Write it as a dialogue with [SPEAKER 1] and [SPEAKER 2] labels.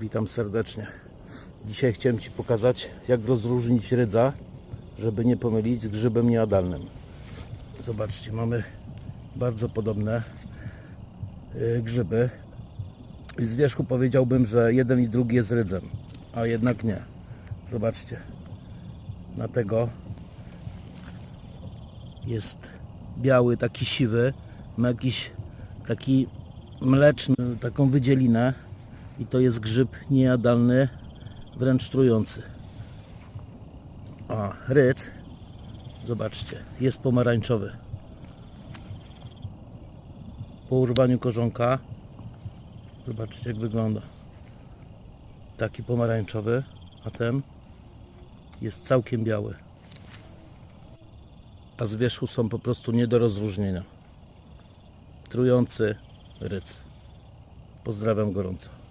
[SPEAKER 1] Witam serdecznie. Dzisiaj chciałem Ci pokazać, jak rozróżnić rydza, żeby nie pomylić z grzybem niejadalnym. Zobaczcie, mamy bardzo podobne y, grzyby. I z wierzchu powiedziałbym, że jeden i drugi jest rydzem, a jednak nie. Zobaczcie, na tego jest biały, taki siwy, ma jakiś taki mleczny, taką wydzielinę i to jest grzyb niejadalny, wręcz trujący. A rydz, zobaczcie, jest pomarańczowy. Po urwaniu korzonka, zobaczcie jak wygląda. Taki pomarańczowy, a ten jest całkiem biały. A z wierzchu są po prostu nie do rozróżnienia. Trujący rydz. Pozdrawiam gorąco.